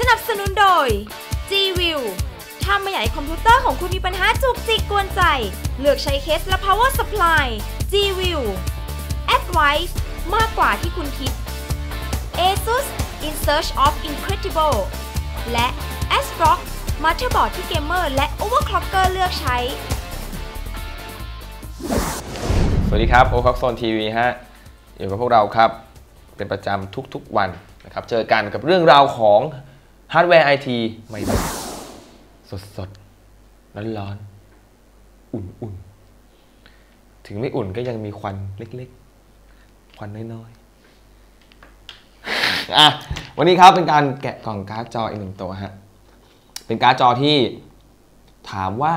สนับสนุนโดย G-View ถ้าไม่อยากให้คอมพิวเตอร์ของคุณมีปัญหาจุกจิกกวนใจ เลือกใช้เคสและ power supply G-View Advice มากกว่าที่คุณคิด ASUS In Search of Incredible และ ASRock มาเตอร์บอร์ดที่เกมเมอร์และ overclocker เลือกใช้ สวัสดีครับโอคักโซนทีวีฮะ อยู่กับพวกเราครับ เป็นประจำทุกๆวันนะครับ เจอกันกับเรื่องราวของ ฮาร์ดแวร์ไอทีใหม่ๆสดๆร้อนๆอุ่นๆถึงไม่อุ่นก็ยังมีควันเล็กๆ ควันน้อยๆอะวันนี้ครับเป็นการแกะกล่องการ์ดจออีกหนึ่งตัวฮะ เป็นการ์ดจอที่ถามว่า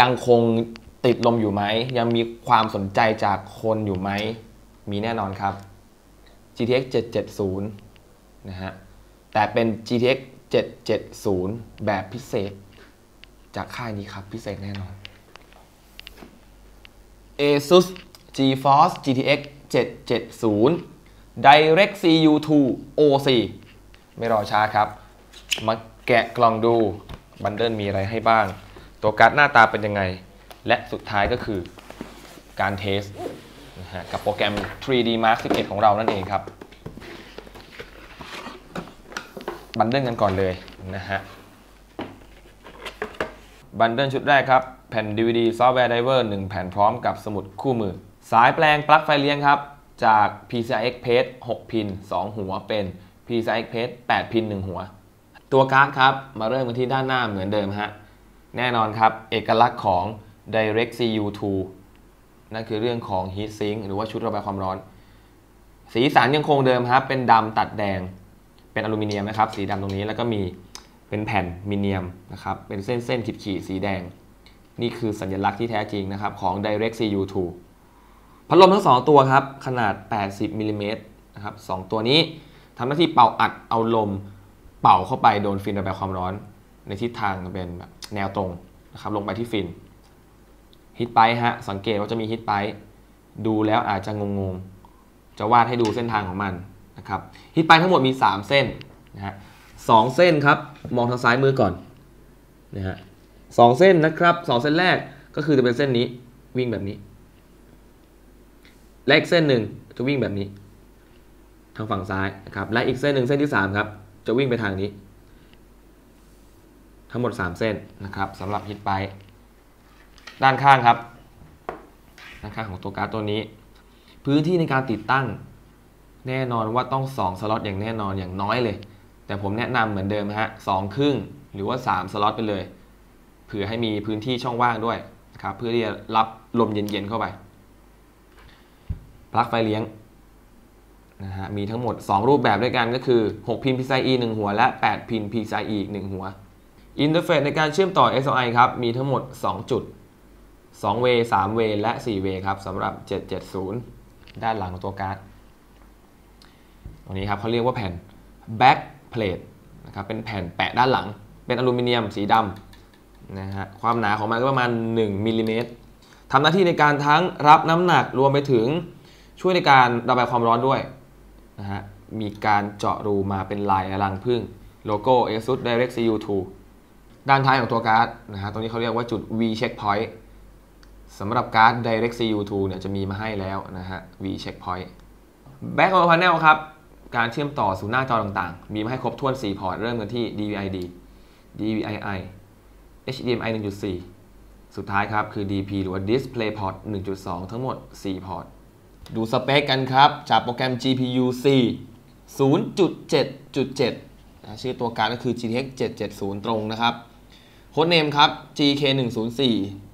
ยังคงติดลมอยู่ไหม ยังมีความสนใจจากคนอยู่ไหม มีแน่นอนครับ GTX 770 นะฮะ แต่เป็น GTX 770 แบบพิเศษ จากค่ายนี้ครับ พิเศษแน่นอน ASUS GeForce GTX 770 DirectCU 2 OC ไม่รอช้าครับ มาแกะกล่องดูบันเดิลมีอะไรให้บ้าง ตัวการ์ดหน้าตาเป็นยังไง และสุดท้ายก็คือการเทสนะฮะกับโปรแกรม 3D Mark 11 ของเรานั่นเองครับ บันเดิลกันก่อนเลยนะฮะบันเดิลชุดแรกครับ แผ่น DVD Software Driver 1แผ่นพร้อมกับสมุดคู่มือ สายแปลงปลั๊กไฟเลี้ยงครับ จาก PCI Express 6 พิน 2 หัวเป็น PCI Express 8 พิน 1 หัว ตัวการ์ดครับ มาเริ่มกันที่ด้านหน้าเหมือนเดิมฮะ แน่นอนครับ เอกลักษณ์ของ DirectCU 2 นั่นคือเรื่องของ Heat Sink หรือว่าชุดระบายความร้อน สีสันยังคงเดิมครับ เป็นดำตัดแดง เป็นอลูมิเนียมนะครับสีดำตรงนี้แล้วก็มีเป็นแผ่นมิเนียมนะครับเป็นเส้นเส้นขีดขีดสีแดง นี่คือสัญลักษณ์ที่แท้จริงนะครับของ DirectCU 2 พัดลมทั้ง 2 ตัวครับขนาด 80มิลลิเมตรนะครับสองตัวนี้ทำหน้าที่เป่าอัดเอาลมเป่าเข้าไปโดนฟินระบายความร้อน ในทิศทางเป็นแบบแนวตรงนะครับลงไปที่ฟินฮิตไปฮะสังเกตว่าจะมีฮิตไปดูแล้วอาจจะงงๆ จะวาดให้ดูเส้นทางของมัน นะครับฮิตไปทั้งหมดมี 3 เส้นนะฮะสองเส้นครับมองทางซ้ายมือก่อนนะฮะสองเส้นนะครับสองเส้นแรกก็คือจะเป็นเส้นนี้วิ่งแบบนี้และอีกเส้นหนึ่งจะวิ่งแบบนี้ ทางฝั่งซ้ายนะครับและอีกเส้นหนึ่งเส้นที่ 3 ครับ จะวิ่งไปทางนี้ ทั้งหมด 3 เส้นนะครับสำหรับฮิตไปด้านข้างครับด้านข้างของตัวการ์ดตัวนี้ พื้นที่ในการติดตั้ง แน่นอนว่าต้อง 2 สล็อตอย่างแน่นอนอย่างน้อยเลย แต่ผมแนะนำเหมือนเดิมฮะสองครึ่งหรือว่า 3 สล็อตไปเลยเผื่อให้มีพื้นที่ช่องว่างด้วยนะครับเพื่อที่จะรับลมเย็นๆเข้าไปปลั๊กไฟเลี้ยงนะฮะมีทั้งหมด 2 รูปแบบด้วยกันก็คือ 6 พิน PCIe 1 หัว และ 8 พิน PCIe อีก 1 หัว อินเทอร์เฟซในการเชื่อมต่อ SOI ครับ มีทั้งหมด 2 จุด2เวย์3เวย์และ4เวย์ครับสำหรับ 770 ด้านหลังของตัวการ์ด ตรงนี้ครับเขาเรียกว่าแผ่น back plate นะครับเป็นแผ่นแปะด้านหลัง เป็นอลูมิเนียมสีดำนะฮะความหนาของมันก็ประมาณ 1มิลลิเมตรทำหน้าที่ในการทั้งรับน้ำหนักรวมไปถึงช่วยในการระบายความร้อนด้วยนะฮะมีการเจาะรูมาเป็นลายรังผึ้งโลโก้ ASUS DirectCU 2 ด้านท้ายของตัวการ์ดนะฮะตรงนี้เขาเรียกว่าจุด V checkpoint สำหรับการ์ด DirectCU 2 เนี่ยจะมีมาให้แล้วนะฮะ V checkpoint Back of panel ครับ การเชื่อมต่อสู่หน้าจอต่างๆ มีมาให้ครบถ้วน 4 พอร์ต เริ่มกันที่ DVI-D DVI-I HDMI 1.4 สุดท้ายครับ คือ DP หรือว่า DisplayPort 1.2 ทั้งหมด 4 พอร์ต ดูสเปคกันครับ จากโปรแกรม GPU C 0.7.7นะชื่อตัวการก็คือ GTX 770 ตรงนะครับ โค้ดเนมครับ GK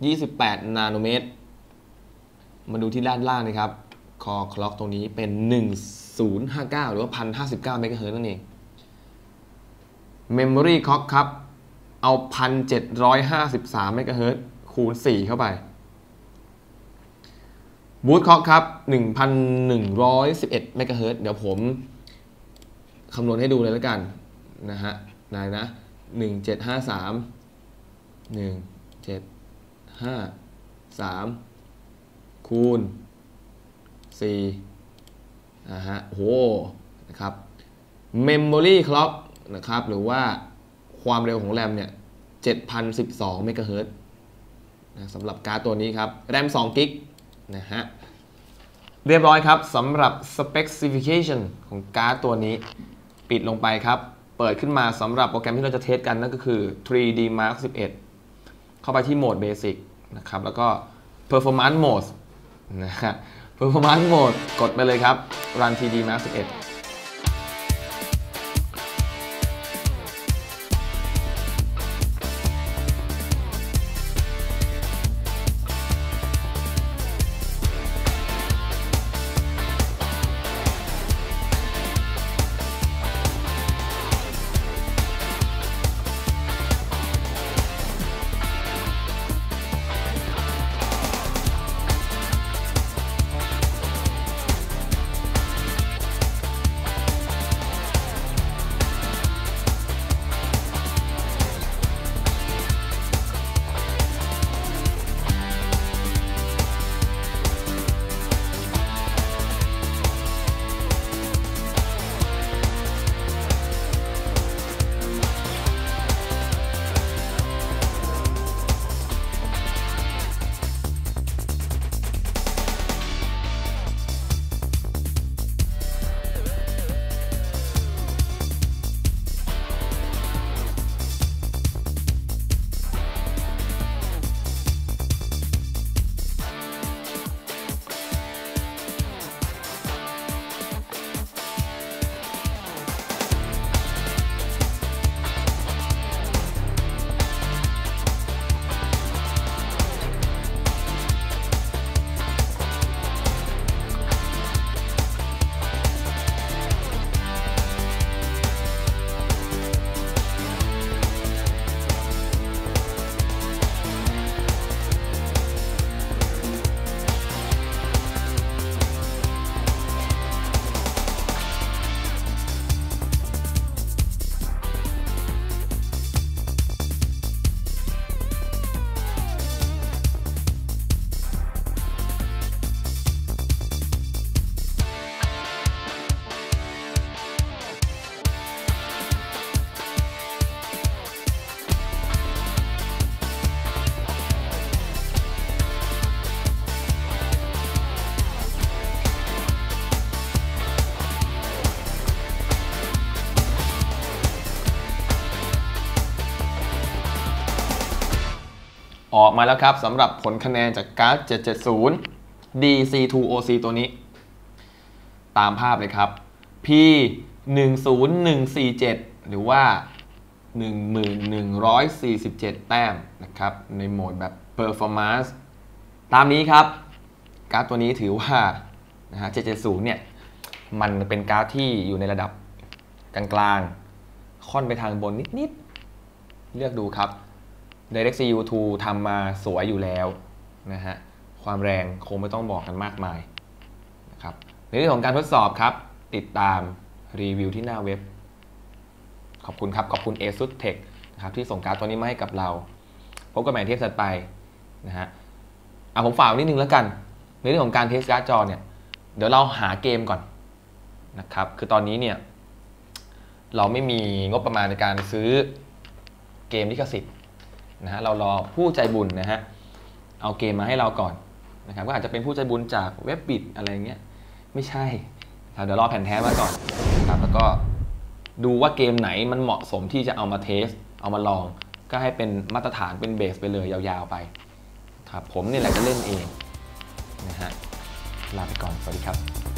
104 28 นาโนเมตร มาดูที่ด้านล่างนะครับ คอคล็อกตรงนี้เป็น 1 059 หรือว่า 1059 เมกะเฮิร์นั่นเอง Memory Clock ครับ เอา 1753 เมกะเฮิร์คูณ 4 เข้าไปบูทค c อกครับ 1,111 เมกะเฮิร์เดี๋ยวผมคำนวณให้ดูเลยแล้วกัน นะฮะนายนะ 1753 1753 คูณ 4 นะฮะโหนะครับ Memory Clock นะครับหรือว่าความเร็วของแรมเนี่ย7,012เมกะเฮิรตซ์นะสำหรับการ์ดตัวนี้ครับแรม2กิกนะฮะเรียบร้อยครับสำหรับ specification ของการ์ดตัวนี้ปิดลงไปครับ เปิดขึ้นมาสำหรับโปรแกรมที่เราจะเทสกันนั่นก็คือ 3D Mark 11 เข้าไปที่โหมด Basic นะครับ แล้วก็ Performance Mode นะฮะ Performance Mode กดไปเลยครับ Run 3D Mark 11 ออกมาแล้วครับสำหรับผลคะแนนจากการ์ด 770 DC2OC ตัวนี้ ตามภาพเลยครับ P 10147 หรือว่า 1147 แต้มนะครับ ในโหมดแบบ Performance ตามนี้ครับ การ์ดตัวนี้ถือว่านะฮะ770 เนี่ย มันเป็นการ์ดที่อยู่ในระดับกลางๆ ค่อนไปทางบนนิด ๆ เลือกดูครับ DirectCU 2ทำมาสวยอยู่แล้วนะฮะความแรงคงไม่ต้องบอกกันมากมายนะครับในเรื่องของการทดสอบครับ ติดตามรีวิวที่หน้าเว็บ ขอบคุณครับ ขอบคุณ ASUS Tech นะครับที่ส่งการ์ดตัวนี้มาให้กับเรา พบกันใหม่เทปถัดไปนะฮะอะผมฝากนิดนึงแล้วกัน ในเรื่องของการเทสการ์ดจอเนี่ยเดี๋ยวเราหาเกมก่อนนะครับคือตอนนี้เนี่ยเราไม่มีงบประมาณในการซื้อเกมลิขสิทธิ์ นะฮะเรารอผู้ใจบุญนะฮะเอาเกมมาให้เราก่อนนะครับก็อาจจะเป็นผู้ใจบุญจากเว็บบิดอะไรเงี้ยไม่ใช่เดี๋ยวรอแผ่นแท้มาก่อนนะครับแล้วก็ดูว่าเกมไหนมันเหมาะสมที่จะเอามาเทส เอามาลอง ก็ให้เป็นมาตรฐานเป็นเบสไปเลยยาวๆไปครับผมนี่แหละจะเล่นเองนะฮะลาไปก่อนสวัสดีครับ